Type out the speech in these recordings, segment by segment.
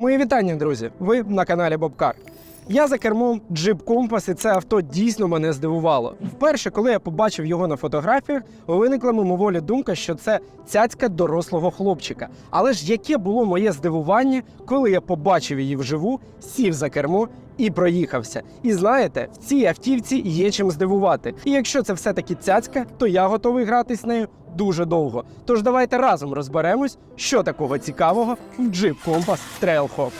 Мої вітання, друзі! Ви на каналі Бобкар. Я за кермом Jeep Compass, і це авто дійсно мене здивувало. Вперше, коли я побачив його на фотографіях, виникла мимоволі думка, що це цяцька дорослого хлопчика. Але ж яке було моє здивування, коли я побачив її вживу, сів за кермо і проїхався. І знаєте, в цій автівці є чим здивувати. І якщо це все-таки цяцька, то я готовий гратись нею дуже довго. Тож давайте разом розберемось, що такого цікавого в Jeep Compass Trailhawk.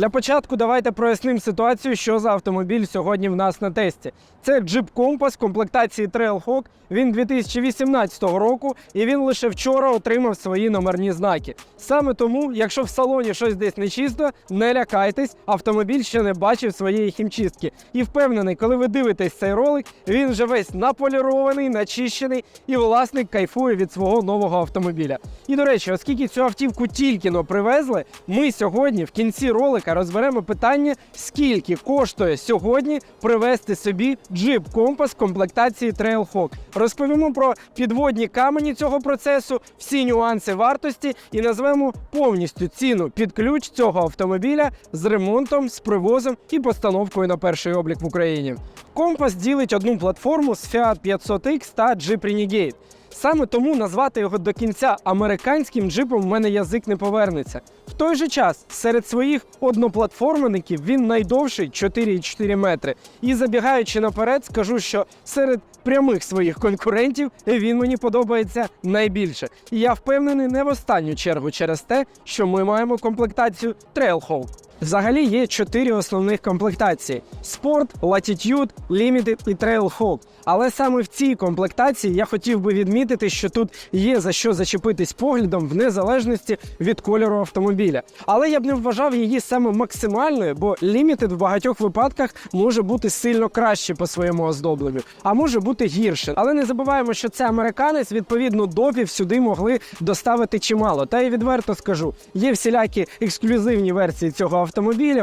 Для початку давайте прояснимо ситуацію, що за автомобіль сьогодні в нас на тесті. Це Jeep Compass комплектації Trailhawk. Він 2018 року і він лише вчора отримав свої номерні знаки. Саме тому, якщо в салоні щось десь нечисто, не лякайтесь, автомобіль ще не бачив своєї хімчистки. І впевнений, коли ви дивитесь цей ролик, він вже весь наполірований, начищений, і власник кайфує від свого нового автомобіля. І до речі, оскільки цю автівку тільки но привезли, ми сьогодні в кінці ролика розберемо питання, скільки коштує сьогодні привезти собі Jeep Compass комплектації Trailhawk. Розповімо про підводні камені цього процесу, всі нюанси вартості і назвемо повністю ціну під ключ цього автомобіля з ремонтом, з привозом і постановкою на перший облік в Україні. Компас ділить одну платформу з Fiat 500X та Jeep Renegade. Саме тому назвати його до кінця американським джипом в мене язик не повернеться. В той же час серед своїх одноплатформеників він найдовший 4,4 метри. І забігаючи наперед, скажу, що серед прямих своїх конкурентів він мені подобається найбільше. І я впевнений не в останню чергу через те, що ми маємо комплектацію Trailhawk. Взагалі є чотири основних комплектації: Sport, Latitude, Limited і Trailhawk. Але саме в цій комплектації я хотів би відмітити, що тут є за що зачепитись поглядом в незалежності від кольору автомобіля. Але я б не вважав її саме максимальною, бо Limited в багатьох випадках може бути сильно краще по своєму оздобленню, а може бути гірше. Але не забуваємо, що це американець, відповідно, допів сюди могли доставити чимало. Та й відверто скажу, є всілякі ексклюзивні версії цього автомобіля.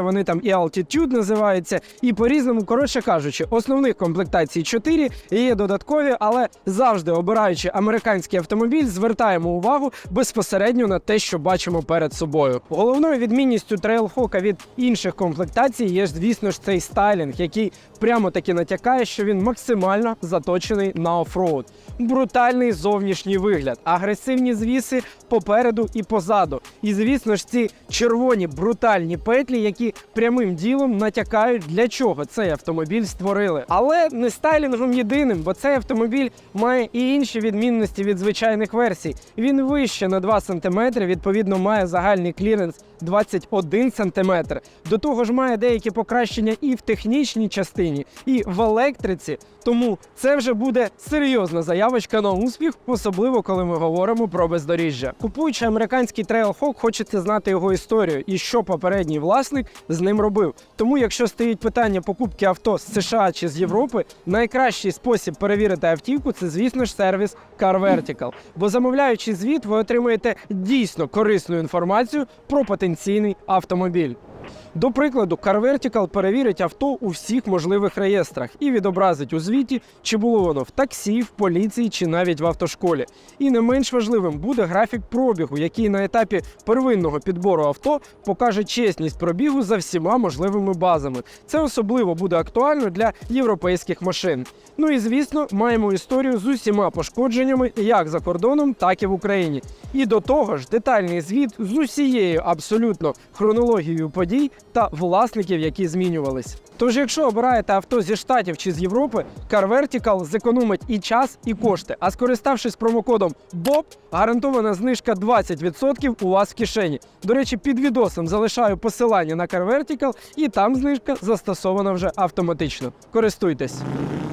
Вони там і Altitude називаються, і по-різному, коротше кажучи, основних комплектацій 4, і є додаткові, але завжди обираючи американський автомобіль, звертаємо увагу безпосередньо на те, що бачимо перед собою. Головною відмінністю Trailhawk від інших комплектацій є, звісно ж, цей стайлінг, який прямо таки натякає, що він максимально заточений на офроуд. Брутальний зовнішній вигляд, агресивні звіси попереду і позаду. І звісно ж, ці червоні брутальні петлі, які прямим ділом натякають, для чого цей автомобіль створили. Але не стайлінгом єдиним, бо цей автомобіль має і інші відмінності від звичайних версій. Він вище на 2 см, відповідно, має загальний кліренс 21 см. До того ж, має деякі покращення і в технічній частині, і в електриці. Тому це вже буде серйозна заявочка на успіх, особливо коли ми говоримо про бездоріжжя. Купуючи американський Trailhawk, хочеться знати його історію і що попередній власник з ним робив. Тому, якщо стоїть питання покупки авто з США чи з Європи, найкращий спосіб перевірити автівку це, звісно ж, сервіс Car Vertical. Бо замовляючи звіт, ви отримаєте дійсно корисну інформацію про потенційний автомобіль. До прикладу, Car Vertical перевірить авто у всіх можливих реєстрах і відобразить у звіті, чи було воно в таксі, в поліції чи навіть в автошколі. І не менш важливим буде графік пробігу, який на етапі первинного підбору авто покаже чесність пробігу за всіма можливими базами. Це особливо буде актуально для європейських машин. Ну і звісно, маємо історію з усіма пошкодженнями як за кордоном, так і в Україні. І до того ж, детальний звіт з усією абсолютно хронологією подій та власників, які змінювались. Тож, якщо обираєте авто зі штатів чи з Європи, Car Vertical зекономить і час, і кошти. А скориставшись промокодом BOB, гарантована знижка 20% у вас в кишені. До речі, під відосом залишаю посилання на Car Vertical, і там знижка застосована вже автоматично. Користуйтесь.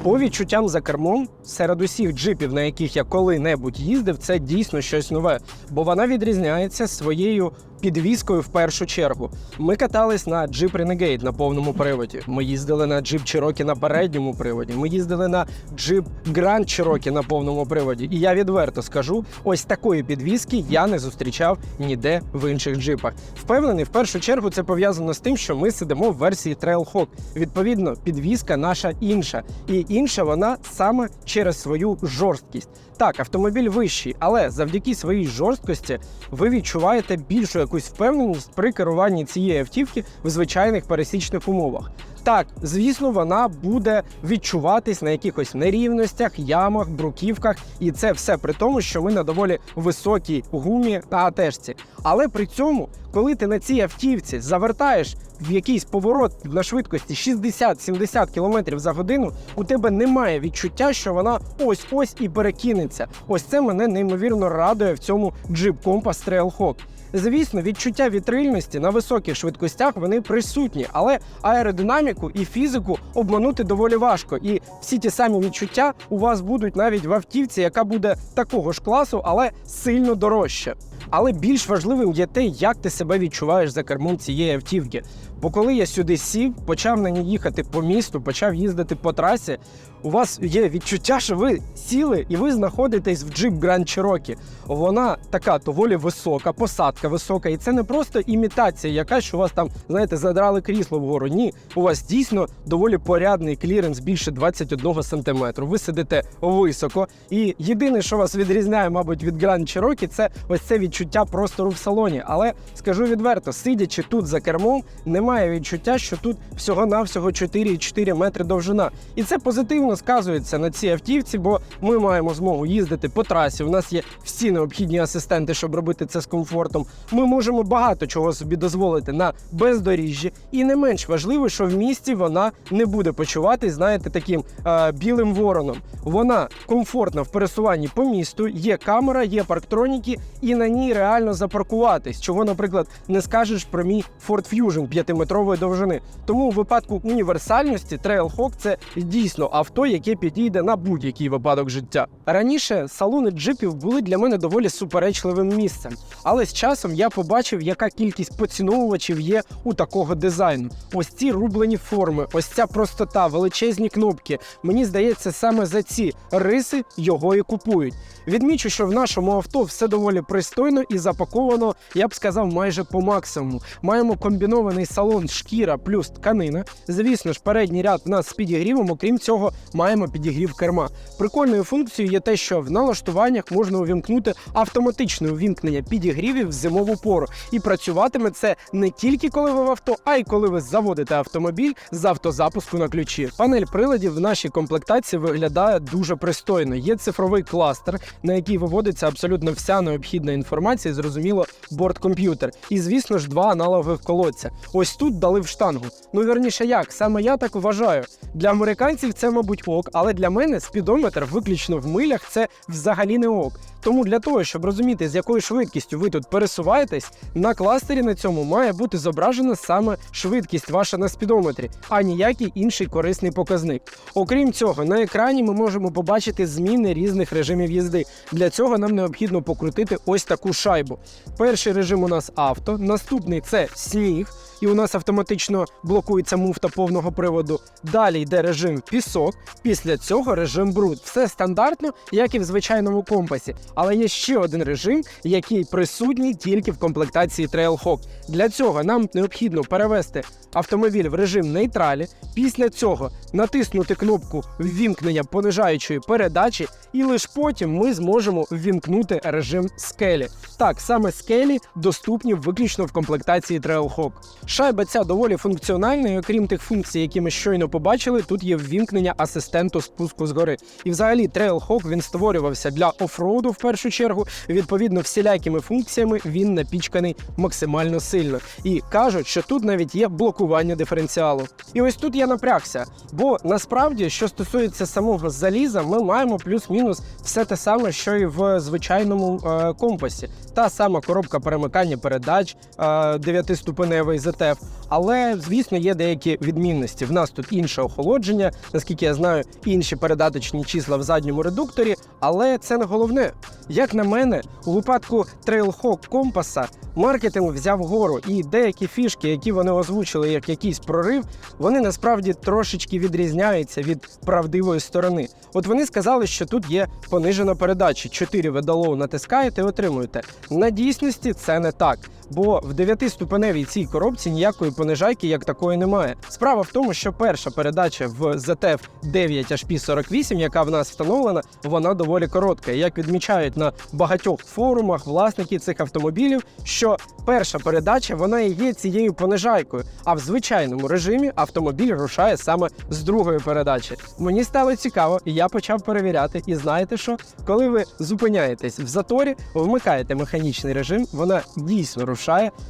По відчуттям за кермом, серед усіх джипів, на яких я коли-небудь їздив, це дійсно щось нове, бо вона відрізняється своєю підвіскою в першу чергу. Ми катались на Jeep Renegade на повному приводі. Ми їздили на Jeep Cherokee на передньому приводі. Ми їздили на Jeep Grand Cherokee на повному приводі. І я відверто скажу, ось такої підвіски я не зустрічав ніде в інших джипах. Впевнений, в першу чергу це пов'язано з тим, що ми сидимо в версії Trailhawk. Відповідно, підвіска наша інша. І інша вона саме через свою жорсткість. Так, автомобіль вищий, але завдяки своїй жорсткості ви відчуваєте більшу якусь впевненість при керуванні цієї автівки в звичайних пересічних умовах. Так, звісно, вона буде відчуватись на якихось нерівностях, ямах, бруківках, і це все при тому, що ми на доволі високій гумі на АТшці. Але при цьому, коли ти на цій автівці завертаєш в якийсь поворот на швидкості 60-70 км за годину, у тебе немає відчуття, що вона ось ось і перекинеться. Ось це мене неймовірно радує в цьому Jeep Compass Trailhawk. Звісно, відчуття вітрильності на високих швидкостях вони присутні, але аеродинаміку і фізику обманути доволі важко. І всі ті самі відчуття у вас будуть навіть в автівці, яка буде такого ж класу, але сильно дорожче. Але більш важливим є те, як ти себе відчуваєш за кермом цієї автівки. Бо коли я сюди сів, почав на ній їхати по місту, почав їздити по трасі, у вас є відчуття, що ви сіли і ви знаходитесь в Jeep Grand Cherokee. Вона така доволі висока, посадка висока, і це не просто імітація, яка що у вас там, знаєте, задрали крісло вгору. Ні, у вас дійсно доволі порядний кліренс більше 21 см. Ви сидите високо. І єдине, що вас відрізняє, мабуть, від Grand Cherokee, це ось це відчуття простору в салоні. Але скажу відверто, сидячи тут за кермом, немає відчуття, що тут всього-навсього 4,4 метри довжина. І це позитивно сказується на цій автівці, бо ми маємо змогу їздити по трасі. У нас є всі необхідні асистенти, щоб робити це з комфортом. Ми можемо багато чого собі дозволити на бездоріжжі. І не менш важливо, що в місті вона не буде почуватись, знаєте, таким е, білим вороном. Вона комфортна в пересуванні по місту, є камера, є парктроніки, і на ній реально запаркуватись. Чого, наприклад, не скажеш про мій Ford Fusion 5-метрової довжини. Тому у випадку універсальності Trailhawk – це дійсно авто, яке підійде на будь-який випадок життя. Раніше салони джипів були для мене доволі суперечливим місцем, але з часом я побачив, яка кількість поціновувачів є у такого дизайну. Ось ці рублені форми, ось ця простота, величезні кнопки. Мені здається, саме за ці риси його і купують. Відмічу, що в нашому авто все доволі пристойно і запаковано, я б сказав, майже по максимуму. Маємо комбінований салон шкіра плюс тканина. Звісно ж, передній ряд в нас з підігрівом, окрім цього, маємо підігрів керма. Прикольною функцією є те, що в налаштуваннях можна увімкнути автоматичне увімкнення підігрівів в зимову пору. І працюватиме це не тільки коли ви в авто, а й коли ви заводите автомобіль з автозапуску на ключі. Панель приладів в нашій комплектації виглядає дуже пристойно. Є цифровий кластер, на який виводиться абсолютно вся необхідна інформація, зрозуміло, борткомп'ютер. І звісно ж, два аналогових колодця. Ось тут дали в штангу. Ну верніше як саме я так вважаю. Для американців це, мабуть, ок, але для мене спідометр виключно в милях це взагалі не ок. Тому для того, щоб розуміти, з якою швидкістю ви тут пересуваєтесь, на кластері на цьому має бути зображена саме швидкість ваша на спідометрі, а ніякий інший корисний показник. Окрім цього, на екрані ми можемо побачити зміни різних режимів їзди. Для цього нам необхідно покрутити ось таку шайбу. Перший режим у нас авто, наступний це сніг. І у нас автоматично блокується муфта повного приводу. Далі йде режим пісок. Після цього режим бруд. Все стандартно, як і в звичайному компасі. Але є ще один режим, який присутній тільки в комплектації Trailhawk. Для цього нам необхідно перевести автомобіль в режим нейтралі. Після цього натиснути кнопку ввімкнення понижаючої передачі, і лише потім ми зможемо ввімкнути режим скелі. Так, саме скелі доступні виключно в комплектації Trailhawk. Шайба ця доволі функціональна, і окрім тих функцій, які ми щойно побачили, тут є ввімкнення асистенту спуску згори. І взагалі Trailhawk він створювався для офроуду в першу чергу. Відповідно, всілякими функціями він напічканий максимально сильно. І кажуть, що тут навіть є блокування диференціалу. І ось тут я напрягся. Бо насправді, що стосується самого заліза, ми маємо плюс-мінус все те саме, що і в звичайному е, компасі. Та сама коробка перемикання передач, е, 9-ступеневий ZF. Але, звісно, є деякі відмінності. В нас тут інше охолодження, наскільки я знаю, інші передаточні числа в задньому редукторі, але це не головне. Як на мене, у випадку Trailhawk компаса маркетинг взяв гору, і деякі фішки, які вони озвучили як якийсь прорив, вони насправді трошечки відрізняються від правдивої сторони. От вони сказали, що тут є понижена передача. 4 ведалоу натискаєте отримуєте. На дійсності це не так. Бо в 9-ступеневій цій коробці ніякої понижайки як такої немає. Справа в тому, що перша передача в ZTF 9 HP48, яка в нас встановлена, вона доволі коротка. Як відмічають на багатьох форумах власники цих автомобілів, що перша передача вона і є цією понижайкою. А в звичайному режимі автомобіль рушає саме з другої передачі. Мені стало цікаво, і я почав перевіряти. І знаєте що? Коли ви зупиняєтесь в заторі, вмикаєте механічний режим, вона дійсно рушає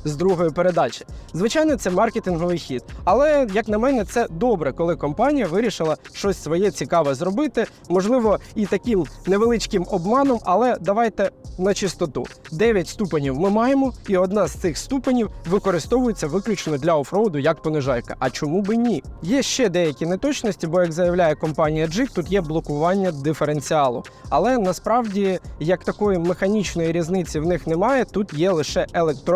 з другої передачі. Звичайно, це маркетинговий хід, але як на мене, це добре, коли компанія вирішила щось своє цікаве зробити. Можливо, і таким невеличким обманом, але давайте на чистоту. 9 ступенів ми маємо, і одна з цих ступенів використовується виключно для офроуду як понижайка. А чому би ні? Є ще деякі неточності, бо як заявляє компанія Jeep, тут є блокування диференціалу. Але насправді як такої механічної різниці в них немає, тут є лише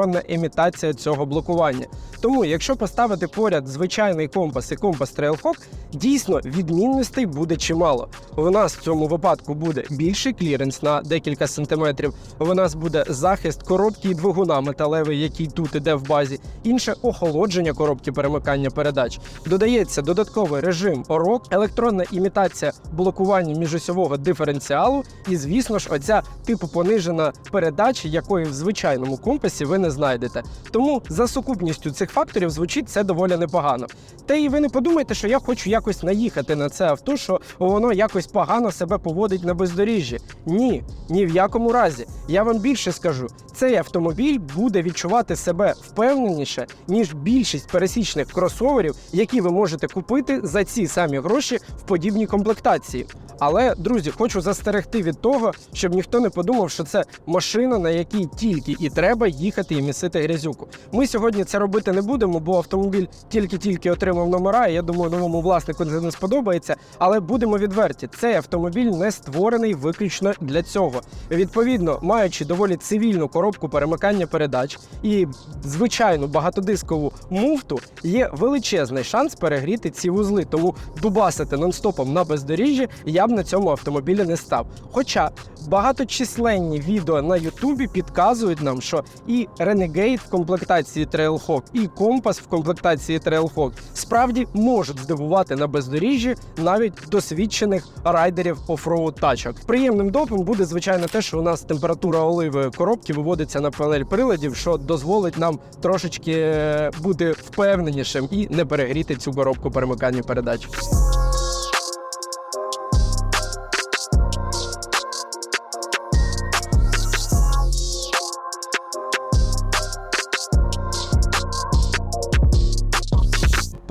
електронна імітація цього блокування. Тому, якщо поставити поряд звичайний компас і компас Trailhawk, дійсно відмінностей буде чимало. У нас в цьому випадку буде більший кліренс на декілька сантиметрів. У нас буде захист коробки і двигуна металевий, який тут іде в базі, інше охолодження коробки перемикання передач. Додається додатковий режим орок, електронна імітація блокування міжосьового диференціалу, і, звісно ж, оця типу понижена передача, якої в звичайному компасі ви не знайдете. Тому за сукупністю цих факторів звучить це доволі непогано. Та і ви не подумайте, що я хочу якось наїхати на це авто, що воно якось погано себе поводить на бездоріжжі. Ні, ні в якому разі. Я вам більше скажу, цей автомобіль буде відчувати себе впевненіше, ніж більшість пересічних кросоверів, які ви можете купити за ці самі гроші в подібній комплектації. Але, друзі, хочу застерегти від того, щоб ніхто не подумав, що це машина, на якій тільки і треба їхати і місити грязюку. Ми сьогодні це робити не будемо, бо автомобіль тільки-тільки отримав номера. і Я думаю, новому власнику це не сподобається. Але будемо відверті, цей автомобіль не створений виключно для цього. Відповідно, маючи доволі цивільну коробку перемикання передач і звичайну багатодискову муфту, є величезний шанс перегріти ці вузли. Тому дубасити нон-стопом на бездоріжжі я б на цьому автомобілі не став. Хоча багаточисленні відео на Ютубі підказують нам, що і Renegade в комплектації Trailhawk, і Compass в комплектації Trailhawk справді можуть здивувати на бездоріжжі навіть досвідчених райдерів офроуд тачок. Приємним допом буде звичайно те, що у нас температура оливи коробки виводиться на панель приладів, що дозволить нам трошечки е, бути впевненішим і не перегріти цю коробку перемикання передач.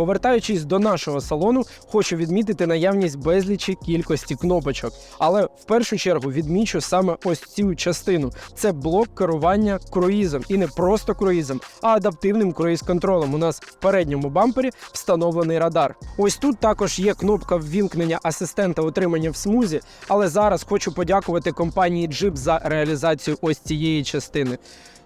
Повертаючись до нашого салону, хочу відмітити наявність безлічі кількості кнопочок. Але в першу чергу відмічу саме ось цю частину: це блок керування круїзом, і не просто круїзом, а адаптивним круїз-контролем. У нас в передньому бампері встановлений радар. Ось тут також є кнопка ввімкнення асистента утримання в смузі. Але зараз хочу подякувати компанії Jeep за реалізацію ось цієї частини.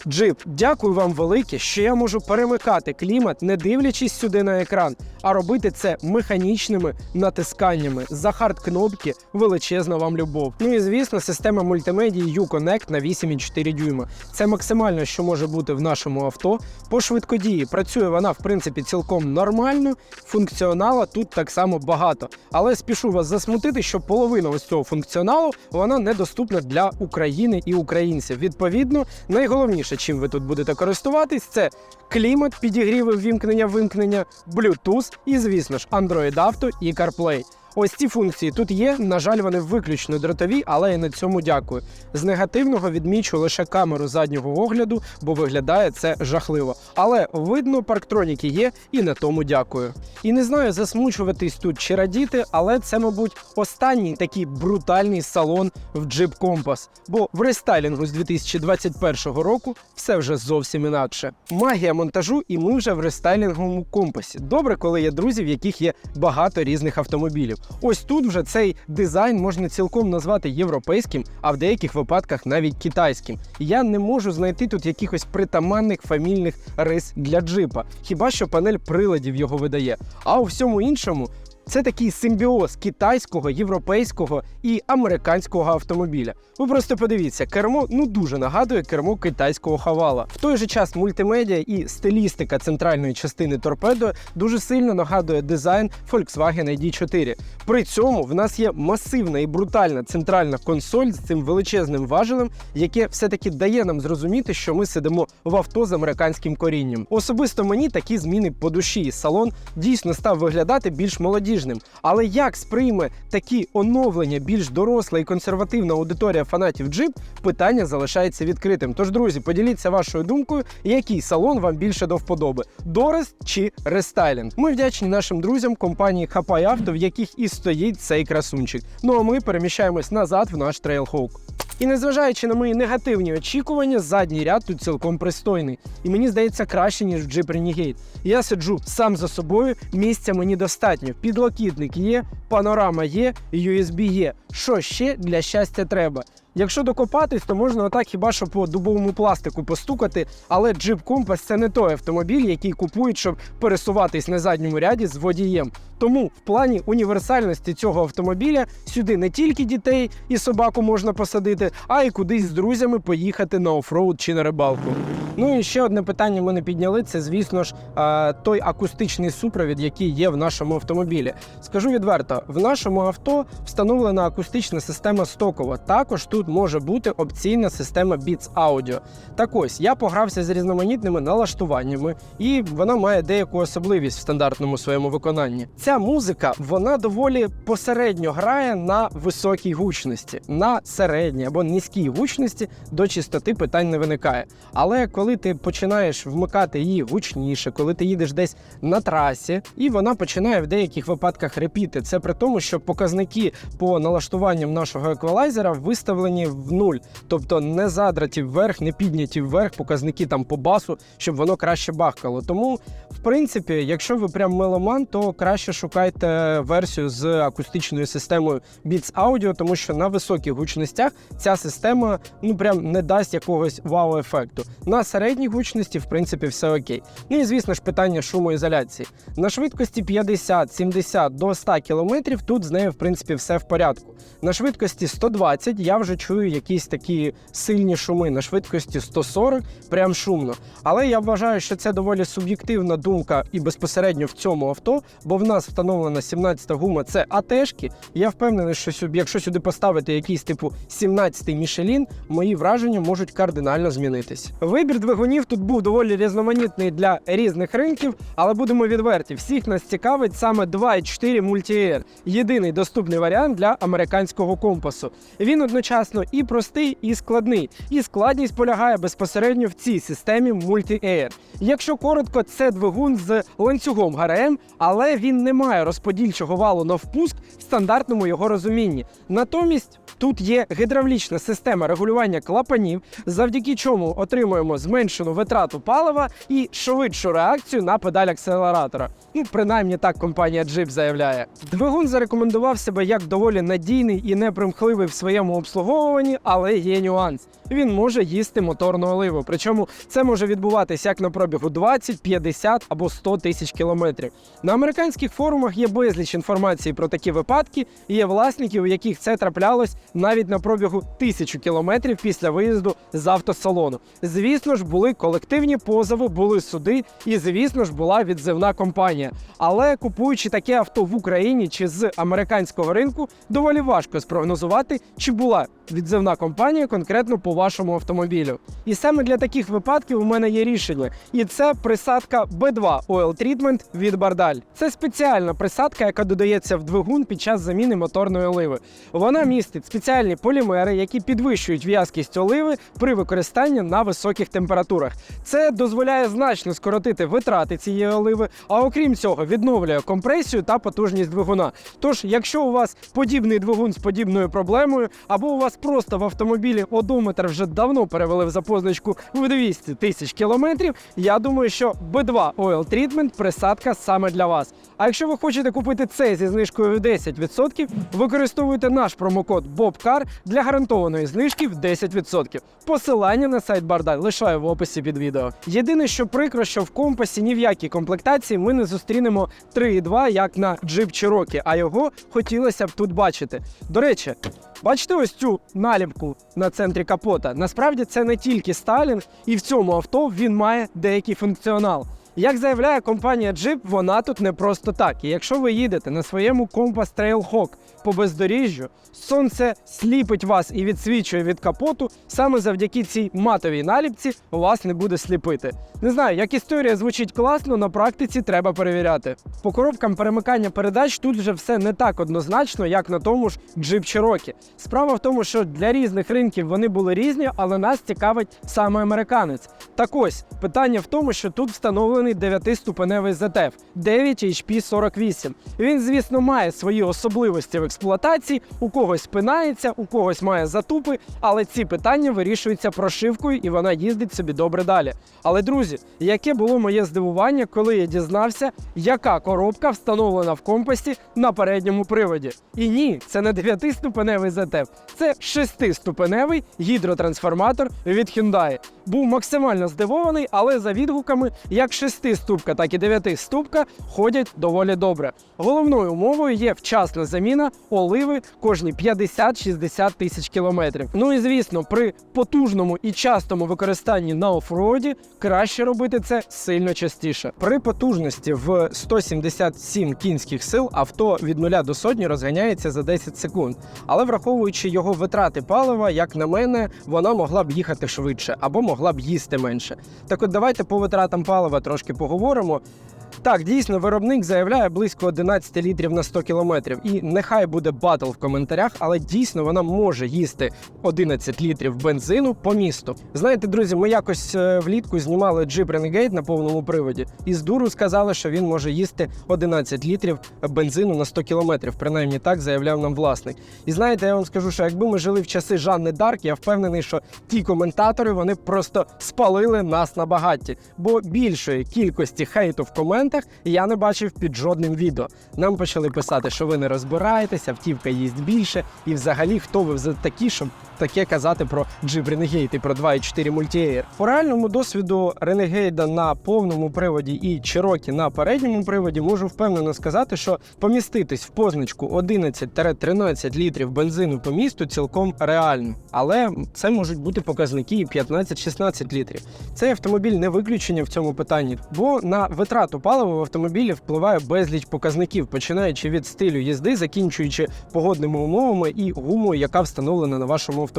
Джип, дякую вам велике, що я можу перемикати клімат, не дивлячись сюди на екран, а робити це механічними натисканнями. За хард кнопки величезна вам любов. Ну і звісно, система мультимедії U-Connect на 8,4 дюйма. Це максимально, що може бути в нашому авто. По швидкодії працює вона в принципі цілком нормально. Функціонала тут так само багато. Але спішу вас засмутити, що половина ось цього функціоналу вона недоступна для України і українців. Відповідно, найголовніше, чим ви тут будете користуватись, це клімат, підігріви, вімкнення, вимкнення, Bluetooth і, звісно ж, Android Auto і CarPlay. Ось ці функції тут є. На жаль, вони виключно дротові, але я на цьому дякую. З негативного відмічу лише камеру заднього огляду, бо виглядає це жахливо. Але видно, парктроніки є, і на тому дякую. І не знаю, засмучуватись тут чи радіти, але це, мабуть, останній такий брутальний салон в Jeep Compass. Бо в рестайлінгу з 2021 року все вже зовсім інакше. Магія монтажу, і ми вже в рестайлінговому компасі. Добре, коли є друзі, в яких є багато різних автомобілів. Ось тут вже цей дизайн можна цілком назвати європейським, а в деяких випадках навіть китайським. Я не можу знайти тут якихось притаманних фамільних рис для джипа, хіба що панель приладів його видає. А у всьому іншому. Це такий симбіоз китайського, європейського і американського автомобіля. Ви просто подивіться, кермо ну дуже нагадує кермо китайського хавала. В той же час мультимедіа і стилістика центральної частини торпедо дуже сильно нагадує дизайн Volkswagen ID4. При цьому в нас є масивна і брутальна центральна консоль з цим величезним важелем, яке все-таки дає нам зрозуміти, що ми сидимо в авто з американським корінням. Особисто мені такі зміни по душі. Салон дійсно став виглядати більш молодіжним. Але як сприйме такі оновлення більш доросла і консервативна аудиторія фанатів джип, питання залишається відкритим. Тож, друзі, поділіться вашою думкою, який салон вам більше до вподоби: Дорест чи рестайлінг. Ми вдячні нашим друзям компанії Хапай Авто, в яких і стоїть цей красунчик. Ну а ми переміщаємось назад в наш Trailhawk. І незважаючи на мої негативні очікування, задній ряд тут цілком пристойний. І мені здається краще, ніж в Jeep Renegade. Я сиджу сам за собою, місця мені достатньо. Підлокітник є, панорама є, USB є. Що ще для щастя треба? Якщо докопатись, то можна отак хіба що по дубовому пластику постукати, але Jeep Compass – це не той автомобіль, який купують, щоб пересуватись на задньому ряді з водієм. Тому в плані універсальності цього автомобіля сюди не тільки дітей і собаку можна посадити, а й кудись з друзями поїхати на офроуд чи на рибалку. Ну і ще одне питання ми не підняли. Це, звісно ж, той акустичний супровід, який є в нашому автомобілі. Скажу відверто, в нашому авто встановлена акустична система стокова. Також тут може бути опційна система Beats Audio. Так ось я погрався з різноманітними налаштуваннями, і вона має деяку особливість в стандартному своєму виконанні. Ця музика вона доволі посередньо грає на високій гучності, на середній або низькій гучності до чистоти питань не виникає. Але коли ти починаєш вмикати її гучніше, коли ти їдеш десь на трасі, і вона починає в деяких випадках репіти. Це при тому, що показники по налаштуванням нашого еквалайзера виставлені в нуль, тобто не задраті вверх, не підняті вверх, показники там по басу, щоб воно краще бахкало. Тому, в принципі, якщо ви прям меломан, то краще шукайте версію з акустичною системою Beats Audio, тому що на високих гучностях ця система ну прям не дасть якогось вау-ефекту. На середній гучності, в принципі, все окей. Ну і звісно ж, питання шумоізоляції. На швидкості 50-70 до 100 км тут з нею, в принципі, все в порядку. На швидкості 120 я вже чую якісь такі сильні шуми. На швидкості 140 прям шумно. Але я вважаю, що це доволі суб'єктивна думка і безпосередньо в цьому авто, бо в нас встановлена 17-та гума це АТшки. Я впевнений, що якщо сюди поставити якийсь типу 17-й Мішелін, мої враження можуть кардинально змінитись. Вибір двигунів тут був доволі різноманітний для різних ринків, але будемо відверті, всіх нас цікавить саме 2.4 Multi-Air. єдиний доступний варіант для американського компасу. Він одночасно і простий, і складний. І складність полягає безпосередньо в цій системі Multi-Air. Якщо коротко, це двигун з ланцюгом ГРМ, але він не має розподільчого валу на впуск в стандартному його розумінні. Натомість тут є гідравлічна система регулювання клапанів, завдяки чому отримуємо зменшену витрату палива і швидшу реакцію на педаль акселератора. Ну, принаймні так компанія Jeep заявляє. Двигун зарекомендував себе як доволі надійний і непримхливий в своєму обслуговуванні, але є нюанс. Він може їсти моторну оливу. Причому це може відбуватися як на пробігу 20, 50 або 100 тисяч кілометрів. На американських форумах є безліч інформації про такі випадки, і є власники, у яких це траплялось навіть на пробігу тисячу кілометрів після виїзду з автосалону. Звісно ж, були колективні позови, були суди, і звісно ж була відзивна компанія. Але купуючи таке авто в Україні чи з американського ринку, доволі важко спрогнозувати, чи була відзивна компанія конкретно по вашому автомобілю. І саме для таких випадків у мене є рішення. І це присадка B2 Oil Treatment від Бардаль. Це спеціальна присадка, яка додається в двигун під час заміни моторної оливи. Вона містить спеціальні полімери, які підвищують в'язкість оливи при використанні на високих температурах. Це дозволяє значно скоротити витрати цієї оливи, а окрім цього, відновлює компресію та потужність двигуна. Тож, якщо у вас подібний двигун з подібною проблемою, або у вас просто в автомобілі одометр вже давно перевели в за позначку в 200 тисяч кілометрів, я думаю, що B2 Oil Treatment присадка саме для вас. А якщо ви хочете купити це зі знижкою в 10%, використовуйте наш промокод BOBCAR для гарантованої знижки в 10%. Посилання на сайт Бардаль лишаю в описі під відео. Єдине, що прикро, що в компасі ні в якій комплектації ми не зустрінемо 3.2, як на Jeep Cherokee, а його хотілося б тут бачити. До речі, бачите ось цю наліпку на центрі капота. Насправді це не тільки Сталін, і в цьому авто він має деякий функціонал. Як заявляє компанія Jeep, вона тут не просто так. І якщо ви їдете на своєму Compass Trailhawk по бездоріжжю, сонце сліпить вас і відсвічує від капоту, саме завдяки цій матовій наліпці вас не буде сліпити. Не знаю, як історія звучить класно, на практиці треба перевіряти. По коробкам перемикання передач тут вже все не так однозначно, як на тому ж Jeep Cherokee. Справа в тому, що для різних ринків вони були різні, але нас цікавить саме американець. Так ось питання в тому, що тут встановлений 9-ступеневий ZF 9 HP 48. Він, звісно, має свої особливості в експлуатації, у когось спинається, у когось має затупи, але ці питання вирішуються прошивкою і вона їздить собі добре далі. Але друзі, яке було моє здивування, коли я дізнався, яка коробка встановлена в компасі на передньому приводі. І ні, це не 9-ступеневий ZF, це 6-ступеневий гідротрансформатор від Hyundai. Був максимально здивований, але за відгуками як 6-ступка, так і 9-ступка ходять доволі добре. Головною умовою є вчасна заміна оливи кожні 50-60 тисяч кілометрів. Ну і звісно, при потужному і частому використанні на офроді краще робити це сильно частіше. При потужності в 177 кінських сил авто від 0 до сотні розганяється за 10 секунд. Але враховуючи його витрати палива, як на мене, вона могла б їхати швидше або могла б їсти менше. Так от давайте по витратам палива трошки поговоримо. Так, дійсно, виробник заявляє близько 11 літрів на 100 кілометрів. І нехай буде батл в коментарях, але дійсно вона може їсти 11 літрів бензину по місту. Знаєте, друзі, ми якось е, влітку знімали Jeep Renegade на повному приводі, і з дуру сказали, що він може їсти 11 літрів бензину на 100 кілометрів. Принаймні так заявляв нам власник. І знаєте, я вам скажу, що якби ми жили в часи Жанни Дарк, я впевнений, що ті коментатори вони просто спалили нас на багатті, бо більшої кількості хейту в коментах я не бачив під жодним відео. Нам почали писати, що ви не розбираєтеся, автівка їсть більше, і взагалі хто ви за такі, щоб таке казати про Jeep Renegade і про 2.4 Multi-Air. По реальному досвіду Renegade на повному приводі і Cherokee на передньому приводі можу впевнено сказати, що поміститись в позначку 11-13 літрів бензину по місту цілком реально. Але це можуть бути показники і 15-16 літрів. Цей автомобіль не виключення в цьому питанні, бо на витрату палива в автомобілі впливає безліч показників, починаючи від стилю їзди, закінчуючи погодними умовами і гумою, яка встановлена на вашому автомобілі.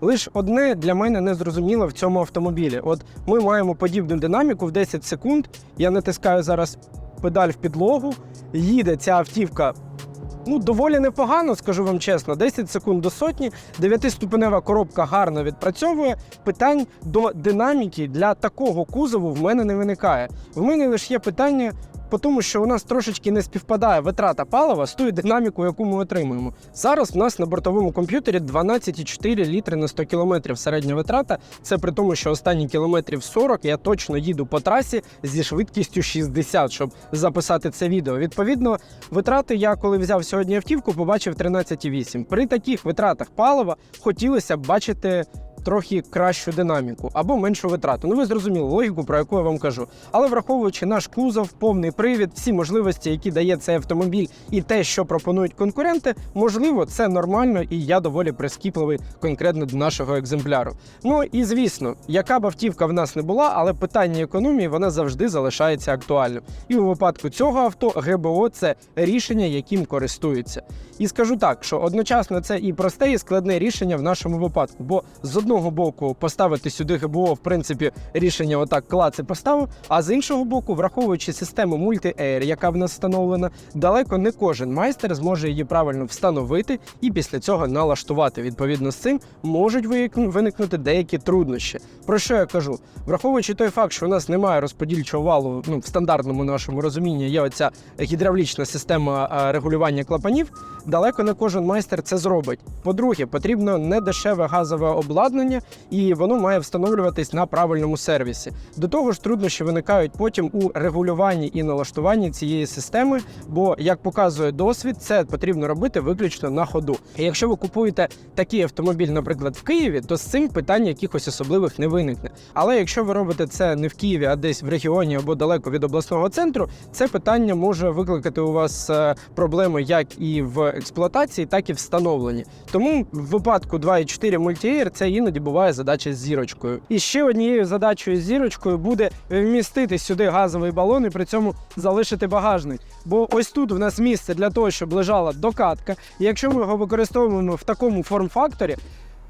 Лише одне для мене не зрозуміло в цьому автомобілі. От ми маємо подібну динаміку в 10 секунд. Я натискаю зараз педаль в підлогу, їде ця автівка. Ну, доволі непогано, скажу вам чесно. 10 секунд до сотні, 9-ступенева коробка гарно відпрацьовує. Питань до динаміки для такого кузову в мене не виникає. В мене лише є питання тому, що у нас трошечки не співпадає витрата палива з тою динамікою, яку ми отримуємо. Зараз в нас на бортовому комп'ютері 12,4 літри на 100 кілометрів середня витрата. Це при тому, що останні кілометрів 40 я точно їду по трасі зі швидкістю 60, щоб записати це відео. Відповідно, витрати я коли взяв сьогодні автівку, побачив 13,8. При таких витратах палива хотілося б бачити трохи кращу динаміку або меншу витрату. Ну ви зрозуміли логіку, про яку я вам кажу. Але враховуючи наш кузов, повний привід, всі можливості, які дає цей автомобіль, і те, що пропонують конкуренти, можливо, це нормально, і я доволі прискіпливий конкретно до нашого екземпляру. Ну і звісно, яка б автівка в нас не була, але питання економії вона завжди залишається актуальним. І у випадку цього авто ГБО це рішення, яким користуються. І скажу так, що одночасно це і просте, і складне рішення в нашому випадку. Бо з одного боку поставити сюди ГБО, в принципі, рішення отак клаци поставив. А з іншого боку, враховуючи систему Multi-Air, яка в нас встановлена, далеко не кожен майстер зможе її правильно встановити і після цього налаштувати. Відповідно з цим можуть виникнути деякі труднощі. Про що я кажу? Враховуючи той факт, що у нас немає розподільчого валу, ну в стандартному нашому розумінні є оця гідравлічна система регулювання клапанів. Далеко не кожен майстер це зробить. По-друге, потрібно недешеве газове обладнання, і воно має встановлюватись на правильному сервісі. До того ж, труднощі виникають потім у регулюванні і налаштуванні цієї системи, бо, як показує досвід, це потрібно робити виключно на ходу. І якщо ви купуєте такий автомобіль, наприклад, в Києві, то з цим питань якихось особливих не виникне. Але якщо ви робите це не в Києві, а десь в регіоні або далеко від обласного центру, це питання може викликати у вас е, проблеми як і в експлуатації, так і в встановленні. Тому в випадку 2.4 Multi-Air це іноді буває задача з зірочкою. І ще однією задачею з зірочкою буде вмістити сюди газовий балон і при цьому залишити багажник. Бо ось тут в нас місце для того, щоб лежала докатка. І якщо ми його використовуємо в такому форм-факторі,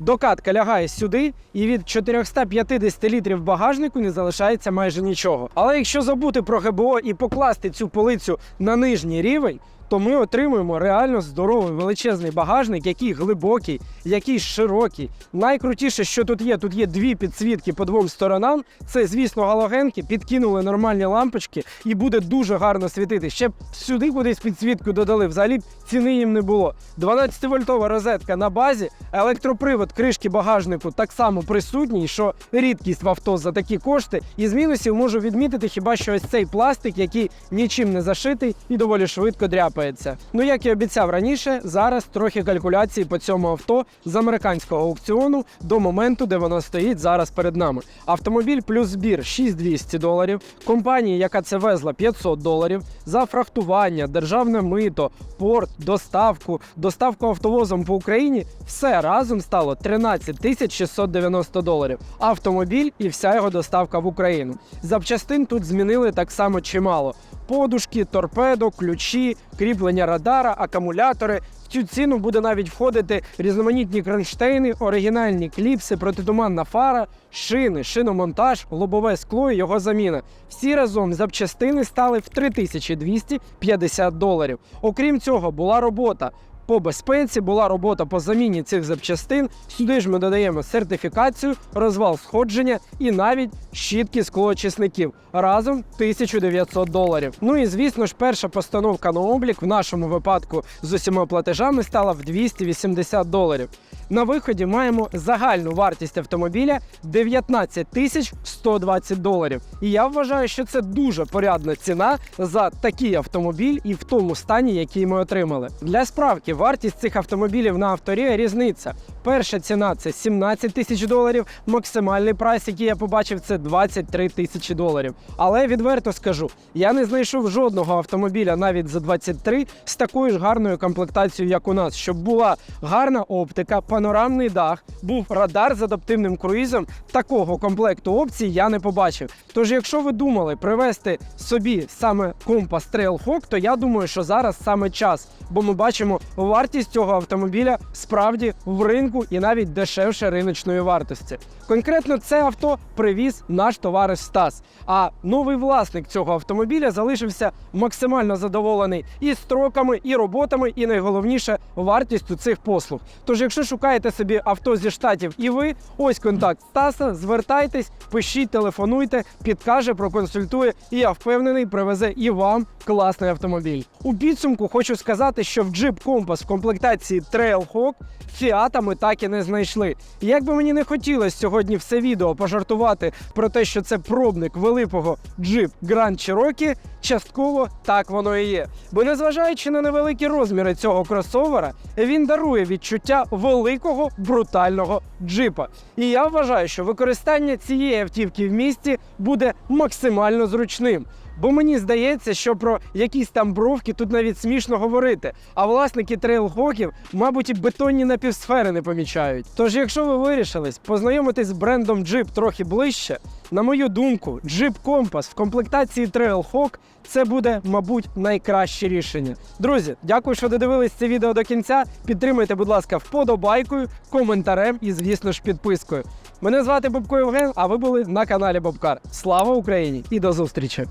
Докатка лягає сюди, і від 450 літрів багажнику не залишається майже нічого. Але якщо забути про ГБО і покласти цю полицю на нижній рівень, то ми отримуємо реально здоровий величезний багажник, який глибокий, який широкий. Найкрутіше, що тут є, тут є дві підсвітки по двом сторонам. Це, звісно, галогенки, підкинули нормальні лампочки і буде дуже гарно світити. Ще б сюди кудись підсвітку додали. Взагалі б ціни їм не було. 12-вольтова розетка на базі, електропривод кришки багажнику так само присутній, що рідкість в авто за такі кошти. І з мінусів можу відмітити хіба що ось цей пластик, який нічим не зашитий і доволі швидко дряпається. Ну як і обіцяв раніше, зараз трохи калькуляції по цьому авто з американського аукціону до моменту, де воно стоїть зараз перед нами. Автомобіль плюс збір 6200 доларів. Компанії, яка це везла, 500 доларів. За фрахтування, державне мито, порт, доставку, доставку автовозом по Україні все разом стало 13 690 доларів. Автомобіль і вся його доставка в Україну. Запчастин тут змінили так само чимало. Подушки, торпедо, ключі, кріплення радара, акумулятори. В цю ціну буде навіть входити різноманітні кронштейни, оригінальні кліпси, протитуманна фара, шини, шиномонтаж, лобове скло і його заміна. Всі разом запчастини стали в 3250 доларів. Окрім цього, була робота. По безпеці була робота по заміні цих запчастин. Сюди ж ми додаємо сертифікацію, розвал сходження і навіть щітки склоочисників. Разом 1900 доларів. Ну і звісно ж, перша постановка на облік в нашому випадку з усіма платежами стала в 280 доларів. На виході маємо загальну вартість автомобіля 19 тисяч 120 доларів. І я вважаю, що це дуже порядна ціна за такий автомобіль і в тому стані, який ми отримали. Для справки, вартість цих автомобілів на авторі різниця. Перша ціна це 17 тисяч доларів. Максимальний прайс, який я побачив, це 23 тисячі доларів. Але відверто скажу, я не знайшов жодного автомобіля навіть за 23 з такою ж гарною комплектацією, як у нас, щоб була гарна оптика, панорамний дах, був радар з адаптивним круїзом. Такого комплекту опцій я не побачив. Тож, якщо ви думали привезти собі саме компас Trailhawk, то я думаю, що зараз саме час, бо ми бачимо вартість цього автомобіля справді в ринку і навіть дешевше риночної вартості. Конкретно це авто привіз наш товариш Стас. А новий власник цього автомобіля залишився максимально задоволений і строками, і роботами, і найголовніше вартістю цих послуг. Тож, якщо шукаєте собі авто зі штатів і ви, ось контакт Стаса, звертайтесь, пишіть, телефонуйте, підкаже, проконсультує, і я впевнений, привезе і вам класний автомобіль. У підсумку хочу сказати, що в Jeep Compass в комплектації Trailhawk фіатами та так і не знайшли. І як би мені не хотілося сьогодні все відео пожартувати про те, що це пробник великого Jeep Grand Cherokee, частково так воно і є. Бо незважаючи на невеликі розміри цього кросовера, він дарує відчуття великого брутального джипа. І я вважаю, що використання цієї автівки в місті буде максимально зручним. Бо мені здається, що про якісь там бровки тут навіть смішно говорити. А власники трейлхоків, мабуть, і бетонні напівсфери не помічають. Тож, якщо ви вирішились познайомитись з брендом Jeep трохи ближче, на мою думку, Jeep Compass в комплектації Trailhawk це буде, мабуть, найкраще рішення. Друзі, дякую, що додивились це відео до кінця. Підтримуйте, будь ласка, вподобайкою, коментарем і, звісно ж, підпискою. Мене звати Бобко Євген, а ви були на каналі Бобкар. Слава Україні і до зустрічі!